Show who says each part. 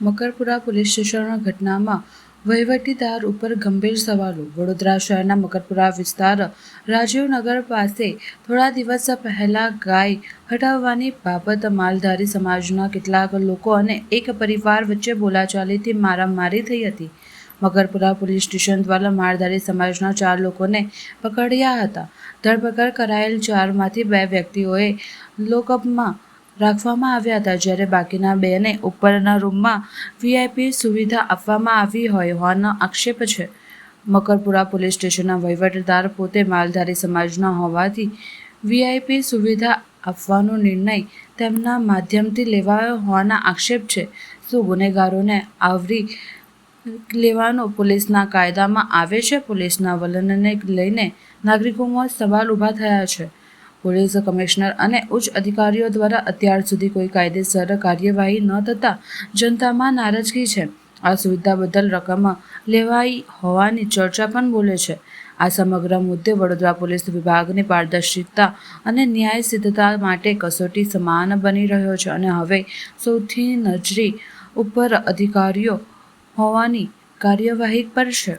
Speaker 1: Makarpura police સ્ટેશનના ઘટનામાં વહીવટીદાર ઉપર ગંભીર સવાલો. વડોદરા શહેરના મકરપુરા વિસ્તાર રાજીવનગર પાસે થોડા દિવસ પહેલા ગાય હટાવવાની બાબત માલધારી સમાજના કેટલાક લોકો અને એક પરિવાર વચ્ચે બોલાચાલીથી મારામારી થઈ હતી. મકરપુરા પોલીસ સ્ટેશન દ્વારા માલધારી સમાજના ચાર લોકોને પકડ્યા હતા. ધરપકડ કરાયેલ ચારમાંથી બે વ્યક્તિઓએ લોકઅપમાં રાખવામાં આવ્યા હતા. જ્યારે બાકીના બેને ઉપરના રૂમમાં વીઆઈપી સુવિધા આપવામાં આવી હોય હોવાનો આક્ષેપ છે. મકરપુરા પોલીસ સ્ટેશનના વહીવટદાર પોતે માલધારી સમાજના હોવાથી વીઆઈપી સુવિધા આપવાનો નિર્ણય તેમના માધ્યમથી લેવાયો હોવાના આક્ષેપ છે. શું ગુનેગારોને આવરી લેવાનો પોલીસના કાયદામાં આવે છે? પોલીસના વલણને લઈને નાગરિકોમાં સવાલ ઊભા થયા છે. પોલીસ કમિશનર અને ઉચ્ચ અધિકારીઓ દ્વારા અત્યાર સુધી કોઈ કાયદેસર કાર્યવાહી ન થતાં જનતામાં નારાજગી છે. આ સુવિધા બદલ રકમ લેવાઈ હોવાની ચર્ચા પણ બોલે છે. આ સમગ્ર મુદ્દે વડોદરા પોલીસ વિભાગની પારદર્શિતા અને ન્યાય સિદ્ધતા માટે કસોટી સમાન બની રહ્યો છે અને હવે સૌથી નજરી ઉપર અધિકારીઓ હોવાની કાર્યવાહી પર છે.